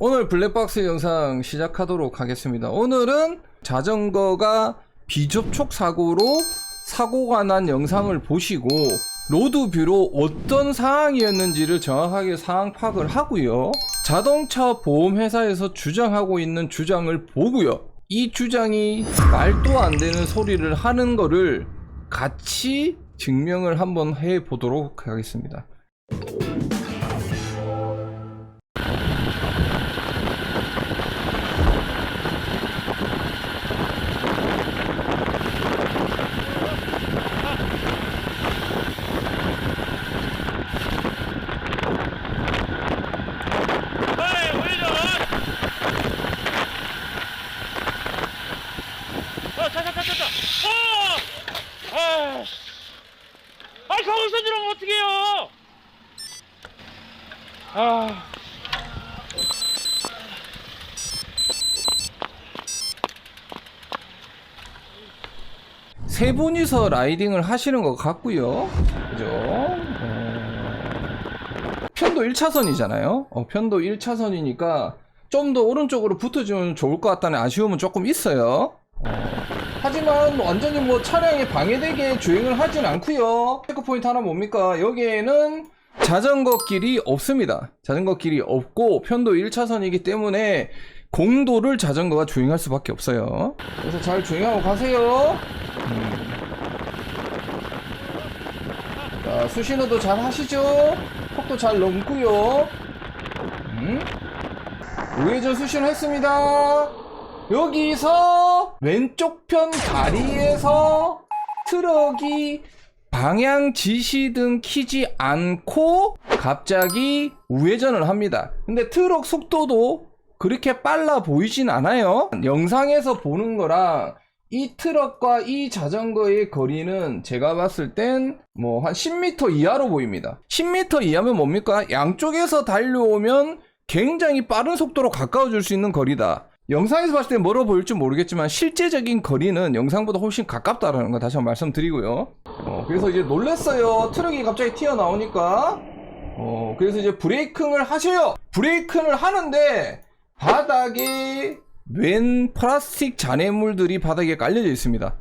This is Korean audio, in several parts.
오늘 블랙박스 영상 시작하도록 하겠습니다. 오늘은 자전거가 비접촉 사고로 사고가 난 영상을 보시고 로드뷰로 어떤 상황이었는지를 정확하게 상황 파악을 하고요. 자동차 보험회사에서 주장하고 있는 주장을 보고요. 이 주장이 말도 안 되는 소리를 하는 거를 같이 증명을 한번 해 보도록 하겠습니다. 에이, 우회전! 어, 차, 차, 차, 차, 차! 어! 아, 아, 거기서 들어오면 어떡해요! 아, 세 분이서 라이딩을 하시는 것 같고요. 그죠? 어, 편도 1차선이잖아요. 어, 편도 1차선이니까 좀 더 오른쪽으로 붙어주면 좋을 것 같다는 아쉬움은 조금 있어요. 어, 하지만 완전히 뭐 차량에 방해되게 주행을 하진 않고요. 체크 포인트 하나 뭡니까? 여기에는 자전거 길이 없습니다. 자전거 길이 없고 편도 1차선이기 때문에 공도를 자전거가 주행할 수밖에 없어요. 그래서 잘 주행하고 가세요. 자, 수신호도 잘 하시죠? 턱도 잘 넘고요. 음? 우회전 수신호 했습니다. 여기서 왼쪽 편 다리에서 트럭이 방향 지시등 키지 않고 갑자기 우회전을 합니다. 근데 트럭 속도도 그렇게 빨라 보이진 않아요. 영상에서 보는 거랑 이 트럭과 이 자전거의 거리는 제가 봤을 땐 뭐 한 10m 이하로 보입니다. 10m 이하면 뭡니까? 양쪽에서 달려오면 굉장히 빠른 속도로 가까워질 수 있는 거리다. 영상에서 봤을 때 멀어 보일지 모르겠지만 실제적인 거리는 영상보다 훨씬 가깝다라는 거 다시 한번 말씀드리고요. 어, 그래서 이제 놀랬어요. 트럭이 갑자기 튀어나오니까. 어, 그래서 이제 브레이킹을 하셔요. 브레이킹을 하는데 바닥에 웬 플라스틱 잔해물들이 바닥에 깔려져 있습니다.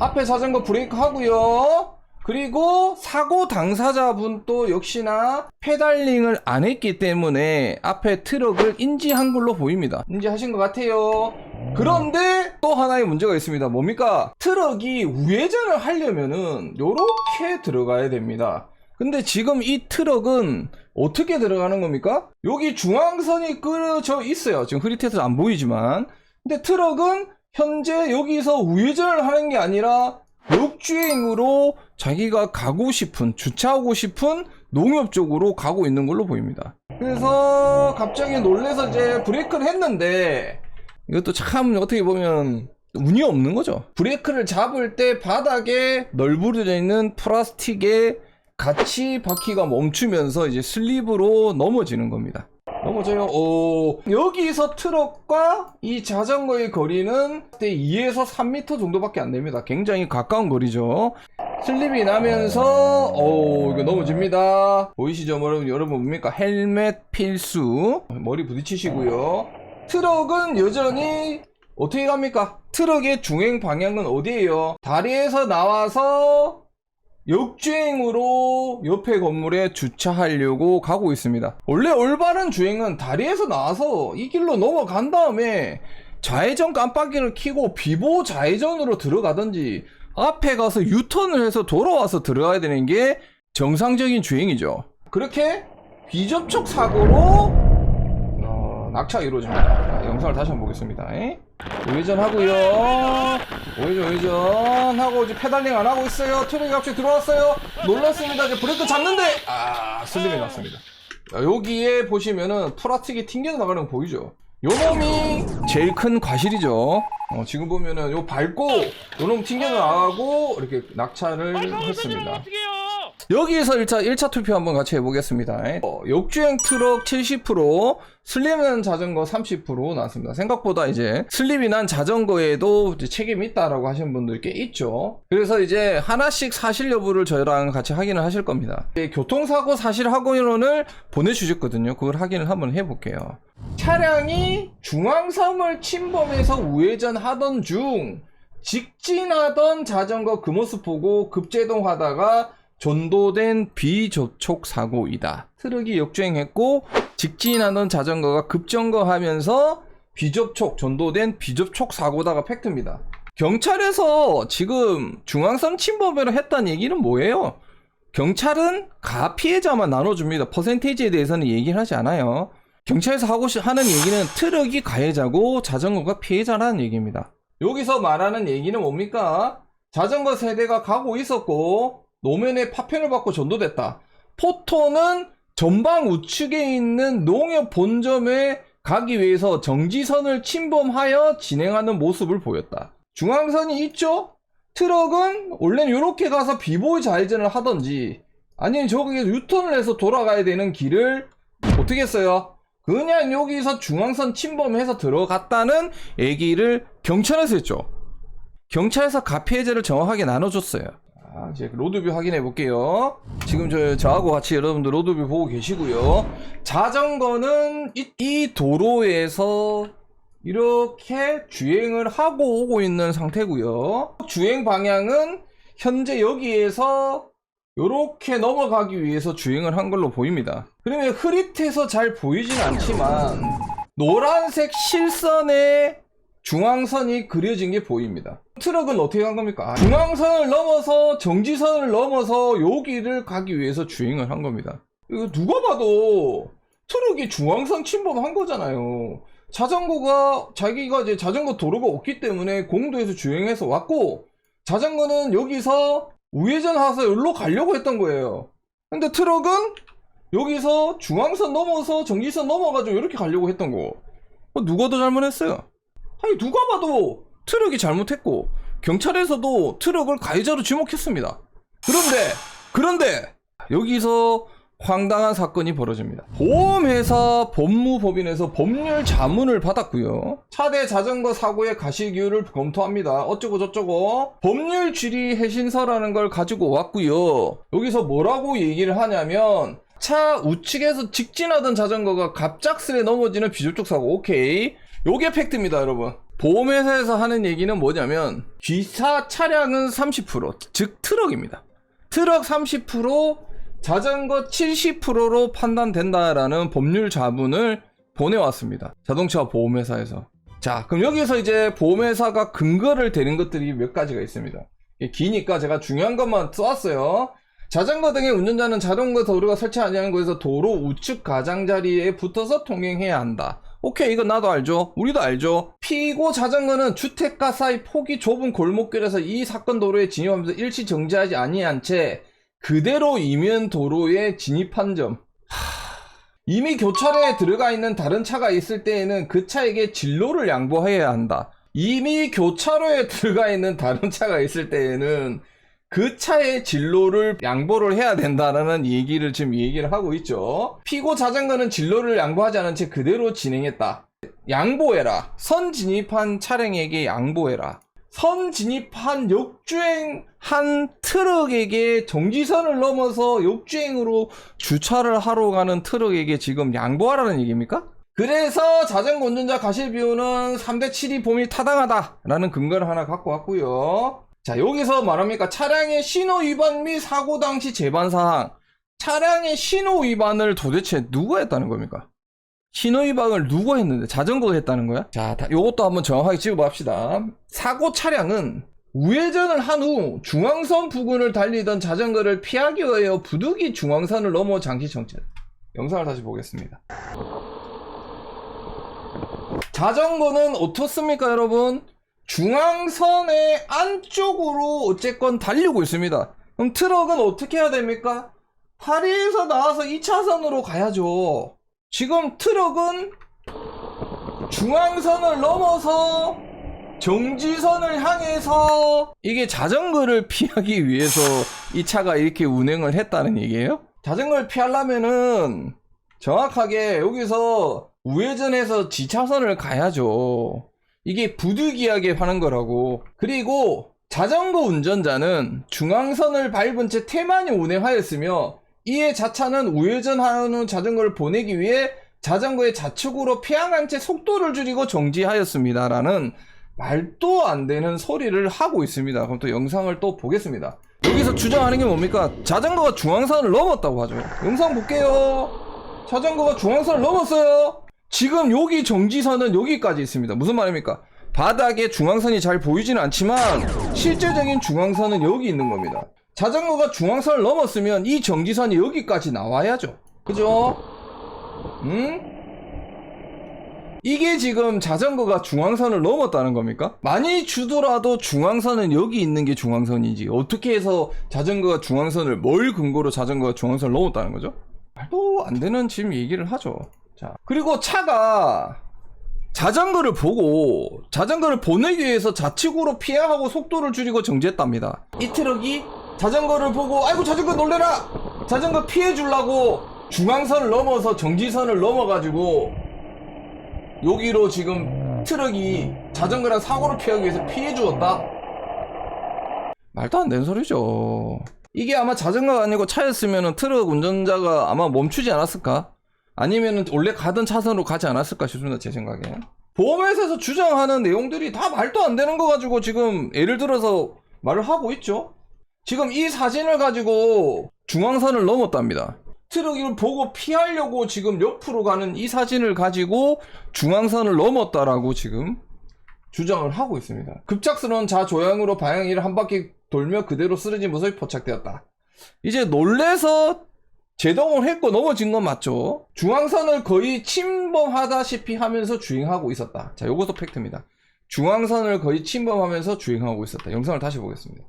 앞에 자전거 브레이크 하고요. 그리고 사고 당사자분 또 역시나 페달링을 안 했기 때문에 앞에 트럭을 인지한 걸로 보입니다. 인지하신 것 같아요. 그런데 또 하나의 문제가 있습니다. 뭡니까? 트럭이 우회전을 하려면은 요렇게 들어가야 됩니다. 근데 지금 이 트럭은 어떻게 들어가는 겁니까? 여기 중앙선이 끌어져 있어요. 지금 흐릿해서 안 보이지만. 근데 트럭은 현재 여기서 우회전을 하는 게 아니라 역주행으로 자기가 가고 싶은, 주차하고 싶은 농협 쪽으로 가고 있는 걸로 보입니다. 그래서 갑자기 놀래서 이제 브레이크를 했는데 이것도 참 어떻게 보면 운이 없는 거죠. 브레이크를 잡을 때 바닥에 널브러져 있는 플라스틱에 같이 바퀴가 멈추면서 이제 슬립으로 넘어지는 겁니다. 넘어져요. 오, 여기서 트럭과 이 자전거의 거리는 2에서 3m 정도밖에 안 됩니다. 굉장히 가까운 거리죠. 슬립이 나면서, 오, 이거 넘어집니다. 보이시죠, 여러분? 여러분 뭡니까? 헬멧 필수. 머리 부딪히시고요. 트럭은 여전히 어떻게 갑니까? 트럭의 중행 방향은 어디예요? 다리에서 나와서 역주행으로 옆에 건물에 주차하려고 가고 있습니다. 원래 올바른 주행은 다리에서 나와서 이 길로 넘어간 다음에 좌회전 깜빡이를 켜고 비보 좌회전으로 들어가든지 앞에 가서 유턴을 해서 돌아와서 들어가야 되는 게 정상적인 주행이죠. 그렇게 비접촉 사고로 어, 낙차가 이루어집니다. 자, 영상을 다시 한번 보겠습니다. 에? 우회전 하고요. 우회전 우회전 하고 이제 페달링 안 하고 있어요. 트럭이 갑자기 들어왔어요. 놀랐습니다. 이제 브레이크 잡는데 아 슬림이 났습니다. 자, 여기에 보시면은 플라스틱이 튕겨 나가는 거 보이죠? 요 놈이 제일 큰 과실이죠. 어, 지금 보면은 요 밟고 요놈 튕겨 나가고 이렇게 낙차를 했습니다. 여기에서 1차, 1차 투표 한번 같이 해보겠습니다. 어, 역주행 트럭 70%, 슬림한 자전거 30% 나왔습니다. 생각보다 이제 슬립이 난 자전거에도 책임이 있다라고 하시는 분들이 꽤 있죠. 그래서 이제 하나씩 사실 여부를 저희랑 같이 확인을 하실 겁니다. 교통사고 사실 확인원을 보내주셨거든요. 그걸 확인을 한번 해볼게요. 차량이 중앙섬을 침범해서 우회전 하던 중 직진하던 자전거 그 모습 보고 급제동하다가 전도된 비접촉 사고이다. 트럭이 역주행했고 직진하던 자전거가 급정거하면서 비접촉 전도된 비접촉 사고다가 팩트입니다. 경찰에서 지금 중앙선 침범을 했다는 얘기는 뭐예요? 경찰은 가 피해자만 나눠줍니다. 퍼센테이지에 대해서는 얘기를 하지 않아요. 경찰에서 하고 싶- 하는 얘기는 트럭이 가해자고 자전거가 피해자라는 얘기입니다. 여기서 말하는 얘기는 뭡니까? 자전거 세대가 가고 있었고 노면에 파편을 받고 전도됐다. 포토는 전방 우측에 있는 농협 본점에 가기 위해서 정지선을 침범하여 진행하는 모습을 보였다. 중앙선이 있죠? 트럭은 원래는 이렇게 가서 비보이 좌회전을 하던지 아니면 저기에서 유턴을 해서 돌아가야 되는 길을 어떻게 했어요? 그냥 여기서 중앙선 침범해서 들어갔다는 얘기를 경찰에서 했죠. 경찰에서 가피해제를 정확하게 나눠줬어요. 아, 이제 로드뷰 확인해 볼게요. 지금 저, 저하고 같이 여러분들 로드뷰 보고 계시고요. 자전거는 이, 이 도로에서 이렇게 주행을 하고 오고 있는 상태고요. 주행 방향은 현재 여기에서 이렇게 넘어가기 위해서 주행을 한 걸로 보입니다. 그러면 흐릿해서 잘 보이진 않지만 노란색 실선에 중앙선이 그려진 게 보입니다. 트럭은 어떻게 간 겁니까? 아, 중앙선을 넘어서 정지선을 넘어서 여기를 가기 위해서 주행을 한 겁니다. 이거 누가 봐도 트럭이 중앙선 침범한 거잖아요. 자전거가 자기가 이제 자전거 도로가 없기 때문에 공도에서 주행해서 왔고 자전거는 여기서 우회전 하서 여기로 가려고 했던 거예요. 근데 트럭은 여기서 중앙선 넘어서 정지선 넘어가지고 이렇게 가려고 했던 거. 어, 누가 더 잘못했어요? 아니 누가 봐도 트럭이 잘못했고 경찰에서도 트럭을 가해자로 지목했습니다. 그런데 그런데 여기서 황당한 사건이 벌어집니다. 보험회사 법무법인에서 법률 자문을 받았고요. 차대 자전거 사고의 가시기율을 검토합니다. 어쩌고 저쩌고 법률 질의 해신서라는 걸 가지고 왔고요. 여기서 뭐라고 얘기를 하냐면 차 우측에서 직진하던 자전거가 갑작스레 넘어지는 비접촉 사고. 오케이. 요게 팩트입니다, 여러분. 보험회사에서 하는 얘기는 뭐냐면 기사 차량은 30%, 즉 트럭입니다. 트럭 30%, 자전거 70%로 판단된다라는 법률 자문을 보내왔습니다. 자동차 보험회사에서. 자, 그럼 여기서 이제 보험회사가 근거를 대는 것들이 몇 가지가 있습니다. 기니까 제가 중요한 것만 써왔어요. 자전거 등의 운전자는 자전거 도로가 설치하지 않은 곳에서 도로 우측 가장자리에 붙어서 통행해야 한다. 오케이, 이건 나도 알죠. 우리도 알죠. 피고 자전거는 주택가 사이 폭이 좁은 골목길에서 이 사건 도로에 진입하면서 일시 정지하지 아니한 채 그대로 이면 도로에 진입한 점. 하, 이미 교차로에 들어가 있는 다른 차가 있을 때에는 그 차에게 진로를 양보해야 한다. 이미 교차로에 들어가 있는 다른 차가 있을 때에는 그 차의 진로를 양보를 해야 된다라는 얘기를 지금 얘기를 하고 있죠. 피고 자전거는 진로를 양보하지 않은 채 그대로 진행했다. 양보해라. 선 진입한 차량에게 양보해라. 선 진입한 역주행한 트럭에게 정지선을 넘어서 역주행으로 주차를 하러 가는 트럭에게 지금 양보하라는 얘기입니까? 그래서 자전거 운전자 가실 비용은 3대 7이 범위 타당하다라는 근거를 하나 갖고 왔고요. 자, 여기서 말합니까? 차량의 신호 위반 및 사고 당시 재반 사항. 차량의 신호 위반을 도대체 누가 했다는 겁니까? 신호 위반을 누가 했는데 자전거가 했다는 거야? 자, 다, 요것도 한번 정확하게 짚어봅시다. 사고 차량은 우회전을 한 후 중앙선 부근을 달리던 자전거를 피하기 위하여 부득이 중앙선을 넘어 장시 정체. 영상을 다시 보겠습니다. 자전거는 어떻습니까, 여러분? 중앙선의 안쪽으로 어쨌건 달리고 있습니다. 그럼 트럭은 어떻게 해야 됩니까? 다리에서 나와서 2차선으로 가야죠. 지금 트럭은 중앙선을 넘어서 정지선을 향해서 이게 자전거를 피하기 위해서 이 차가 이렇게 운행을 했다는 얘기예요? 자전거를 피하려면은 정확하게 여기서 우회전해서 지차선을 가야죠. 이게 부득이하게 하는 거라고. 그리고 자전거 운전자는 중앙선을 밟은 채 태만히 운행하였으며 이에 자차는 우회전하는 자전거를 보내기 위해 자전거의 좌측으로 피항한 채 속도를 줄이고 정지하였습니다라는 말도 안 되는 소리를 하고 있습니다. 그럼 또 영상을 또 보겠습니다. 여기서 주장하는 게 뭡니까? 자전거가 중앙선을 넘었다고 하죠. 영상 볼게요. 자전거가 중앙선을 넘었어요. 지금 여기 정지선은 여기까지 있습니다. 무슨 말입니까? 바닥에 중앙선이 잘 보이지는 않지만 실제적인 중앙선은 여기 있는 겁니다. 자전거가 중앙선을 넘었으면 이 정지선이 여기까지 나와야죠. 그죠? 응? 이게 지금 자전거가 중앙선을 넘었다는 겁니까? 많이 주더라도 중앙선은 여기 있는 게 중앙선이지. 어떻게 해서 자전거가 중앙선을 뭘 근거로 자전거가 중앙선을 넘었다는 거죠? 말도 안 되는 지금 얘기를 하죠. 자, 그리고 차가 자전거를 보고 자전거를 보내기 위해서 좌측으로 피하고 속도를 줄이고 정지했답니다. 이 트럭이 자전거를 보고 아이고 자전거 놀래라 자전거 피해 주려고 중앙선을 넘어서 정지선을 넘어가지고 여기로 지금 트럭이 자전거랑 사고를 피하기 위해서 피해 주었다. 말도 안 되는 소리죠. 이게 아마 자전거가 아니고 차였으면 트럭 운전자가 아마 멈추지 않았을까? 아니면은 원래 가던 차선으로 가지 않았을까 싶습니다 제 생각에. 보험회사에서 주장하는 내용들이 다 말도 안 되는 거 가지고 지금 예를 들어서 말을 하고 있죠? 지금 이 사진을 가지고 중앙선을 넘었답니다. 트럭을 보고 피하려고 지금 옆으로 가는 이 사진을 가지고 중앙선을 넘었다라고 지금 주장을 하고 있습니다. 급작스러운 자조향으로 방향이를 한 바퀴 돌며 그대로 쓰러진 모습이 포착되었다. 이제 놀래서 제동을 했고 넘어진 건 맞죠. 중앙선을 거의 침범하다시피 하면서 주행하고 있었다. 자, 요것도 팩트입니다. 중앙선을 거의 침범하면서 주행하고 있었다. 영상을 다시 보겠습니다.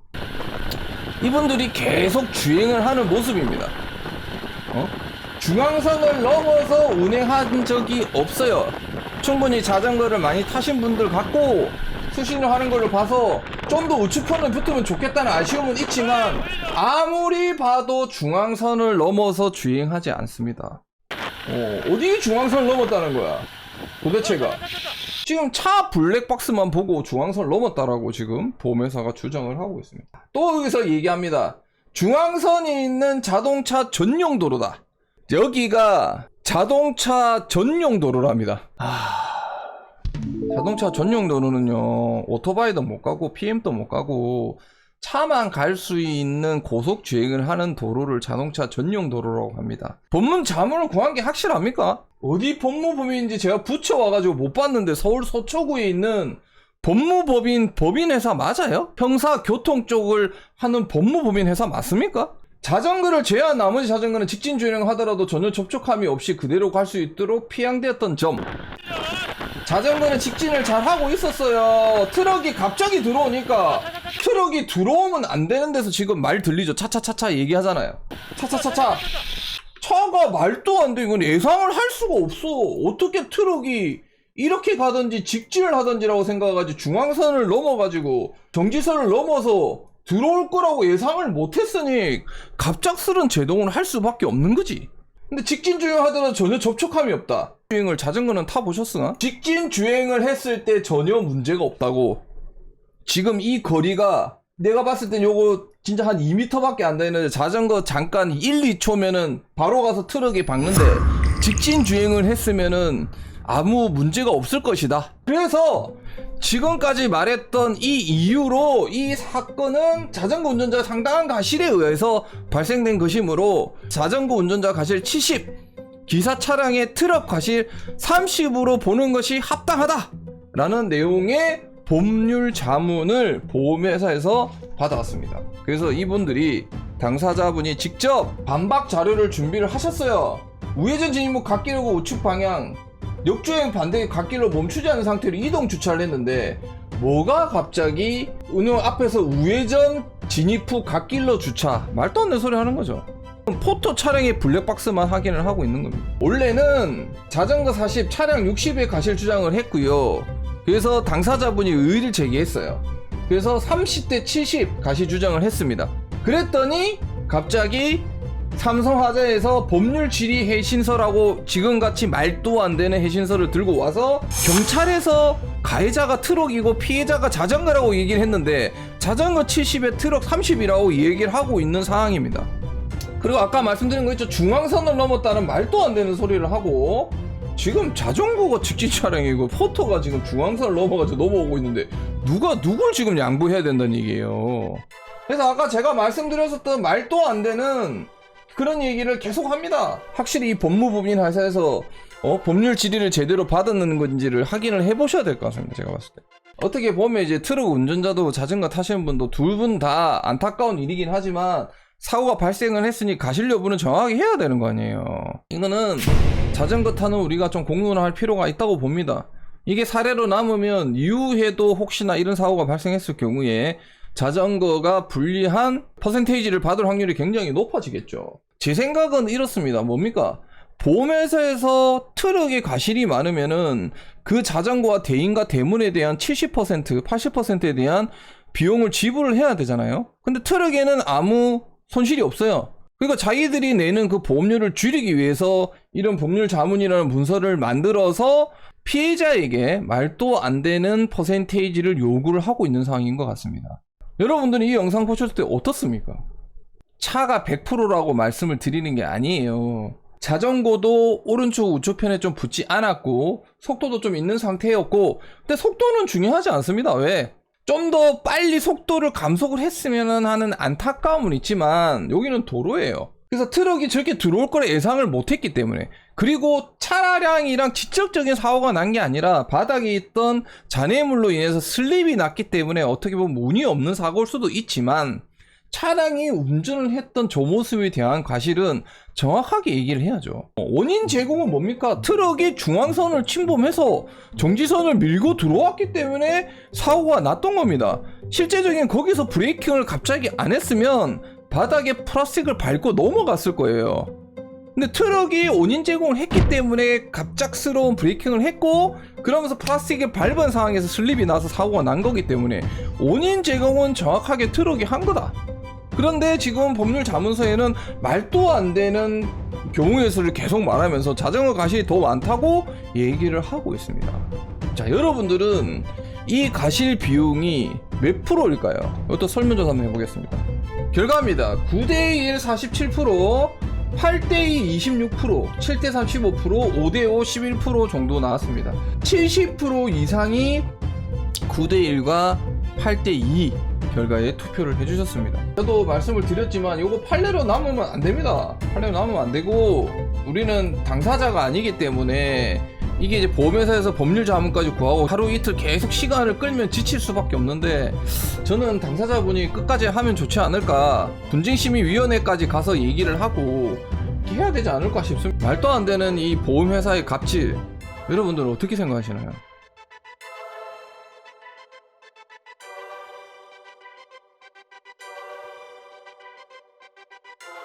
이분들이 계속 주행을 하는 모습입니다. 어? 중앙선을 넘어서 운행한 적이 없어요. 충분히 자전거를 많이 타신 분들 같고 수신을 하는 걸로 봐서 좀 더 우측편을 붙으면 좋겠다는 아쉬움은 있지만 아무리 봐도 중앙선을 넘어서 주행하지 않습니다. 어, 어디 중앙선을 넘었다는 거야? 도대체가 지금 차 블랙박스만 보고 중앙선을 넘었다라고 지금 보험회사가 주장을 하고 있습니다. 또 여기서 얘기합니다. 중앙선이 있는 자동차 전용 도로다. 여기가 자동차 전용 도로랍니다. 자동차 전용 도로는요, 오토바이도 못 가고, PM도 못 가고, 차만 갈 수 있는 고속 주행을 하는 도로를 자동차 전용 도로라고 합니다. 법문 자문을 구한 게 확실합니까? 어디 법무법인인지 제가 붙여와가지고 못 봤는데 서울 서초구에 있는 법무법인 법인 회사 맞아요? 형사 교통 쪽을 하는 법무법인 회사 맞습니까? 자전거를 제한 나머지 자전거는 직진 주행하더라도 전혀 접촉함이 없이 그대로 갈 수 있도록 피양되었던 점. 자전거는 직진을 잘 하고 있었어요. 트럭이 갑자기 들어오니까 트럭이 들어오면 안 되는 데서 지금 말 들리죠? 차차차차 얘기하잖아요. 차차차차. 차가 말도 안 돼. 이건 예상을 할 수가 없어. 어떻게 트럭이 이렇게 가든지 직진을 하든지라고 생각하지 중앙선을 넘어가지고 정지선을 넘어서 들어올 거라고 예상을 못했으니 갑작스런 제동을 할 수밖에 없는 거지. 근데 직진 주행하더라도 전혀 접촉함이 없다. 주행을 자전거는 타 보셨으나? 직진 주행을 했을 때 전혀 문제가 없다고. 지금 이 거리가 내가 봤을 땐 요거 진짜 한 2m밖에 안 되는데 자전거 잠깐 1, 2초면은 바로 가서 트럭에 박는데 직진 주행을 했으면은 아무 문제가 없을 것이다. 그래서 지금까지 말했던 이 이유로 이 사건은 자전거 운전자 상당한 가실에 의해서 발생된 것이므로 자전거 운전자 가실 70, 기사 차량의 트럭 과실 30으로 보는 것이 합당하다 라는 내용의 법률 자문을 보험회사에서 받아왔습니다. 그래서 이분들이 당사자분이 직접 반박 자료를 준비를 하셨어요. 우회전 진입목 갓길하고 우측 방향 역주행 반대 갓길로 멈추지 않은 상태로 이동 주차를 했는데 뭐가 갑자기 은행 앞에서 우회전 진입 후 갓길로 주차? 말도 안 되는 소리 하는 거죠 포토 차량의 블랙박스만 확인을 하고 있는 겁니다. 원래는 자전거 40, 차량 60에 가실 주장을 했고요. 그래서 당사자분이 의의를 제기했어요. 그래서 30대 70 가시 주장을 했습니다. 그랬더니 갑자기 삼성화재에서 법률 질의 해신서라고 지금같이 말도 안 되는 해신서를 들고 와서 경찰에서 가해자가 트럭이고 피해자가 자전거라고 얘기를 했는데 자전거 70에 트럭 30이라고 얘기를 하고 있는 상황입니다. 그리고 아까 말씀드린 거 있죠 중앙선을 넘었다는 말도 안 되는 소리를 하고 지금 자전거가 직진 차량이고 포터가 지금 중앙선을 넘어가지고 넘어오고 있는데 누가 누굴 지금 양보해야 된다는 얘기예요. 그래서 아까 제가 말씀드렸었던 말도 안 되는 그런 얘기를 계속 합니다. 확실히 이 법무법인 회사에서 어, 법률 질의를 제대로 받았는 건지를 확인을 해보셔야 될 것 같습니다. 제가 봤을 때. 어떻게 보면 이제 트럭 운전자도 자전거 타시는 분도 둘 분 다 안타까운 일이긴 하지만 사고가 발생을 했으니 가실 여부는 정확하게 해야 되는 거 아니에요. 이거는 자전거 타는 우리가 좀 공론화할 필요가 있다고 봅니다. 이게 사례로 남으면 이후에도 혹시나 이런 사고가 발생했을 경우에 자전거가 불리한 퍼센테이지를 받을 확률이 굉장히 높아지겠죠. 제 생각은 이렇습니다. 뭡니까? 보험회사에서 트럭에 과실이 많으면은 그 자전거와 대인과 대문에 대한 70%, 80%에 대한 비용을 지불을 해야 되잖아요. 근데 트럭에는 아무 손실이 없어요. 그러니까 자기들이 내는 그 보험료를 줄이기 위해서 이런 법률 자문이라는 문서를 만들어서 피해자에게 말도 안 되는 퍼센테이지를 요구를 하고 있는 상황인 것 같습니다. 여러분들은 이 영상 보셨을 때 어떻습니까? 차가 100%라고 말씀을 드리는 게 아니에요. 자전거도 오른쪽 우측편에 좀 붙지 않았고 속도도 좀 있는 상태였고 근데 속도는 중요하지 않습니다. 왜? 좀 더 빨리 속도를 감속을 했으면 하는 안타까움은 있지만 여기는 도로예요. 그래서 트럭이 저렇게 들어올 거라 예상을 못했기 때문에 그리고 차량이랑 직접적인 사고가 난 게 아니라 바닥에 있던 잔해물로 인해서 슬립이 났기 때문에 어떻게 보면 운이 없는 사고일 수도 있지만 차량이 운전을 했던 저 모습에 대한 과실은 정확하게 얘기를 해야죠. 어, 원인 제공은 뭡니까? 트럭이 중앙선을 침범해서 정지선을 밀고 들어왔기 때문에 사고가 났던 겁니다. 실제적인 거기서 브레이킹을 갑자기 안 했으면 바닥에 플라스틱을 밟고 넘어갔을 거예요. 근데 트럭이 원인 제공을 했기 때문에 갑작스러운 브레이킹을 했고 그러면서 플라스틱을 밟은 상황에서 슬립이 나서 사고가 난 거기 때문에 원인 제공은 정확하게 트럭이 한 거다. 그런데 지금 법률 자문서에는 말도 안 되는 경우의 수를 계속 말하면서 자전거 가실이 더 많다고 얘기를 하고 있습니다. 자, 여러분들은 이 가실 비용이 몇 프로일까요? 이것도 설문조사 한번 해보겠습니다. 결과입니다. 9대1 47%, 8대2 26%, 7대3 15%, 5대5 11% 정도 나왔습니다. 70% 이상이 9대1과 8대2 결과에 투표를 해주셨습니다. 저도 말씀을 드렸지만 이거 판례로 남으면 안 됩니다. 판례로 남으면 안 되고 우리는 당사자가 아니기 때문에 이게 이제 보험회사에서 법률 자문까지 구하고 하루 이틀 계속 시간을 끌면 지칠 수밖에 없는데 저는 당사자분이 끝까지 하면 좋지 않을까 분쟁심의위원회까지 가서 얘기를 하고 해야 되지 않을까 싶습니다. 말도 안 되는 이 보험회사의 갑질 여러분들은 어떻게 생각하시나요?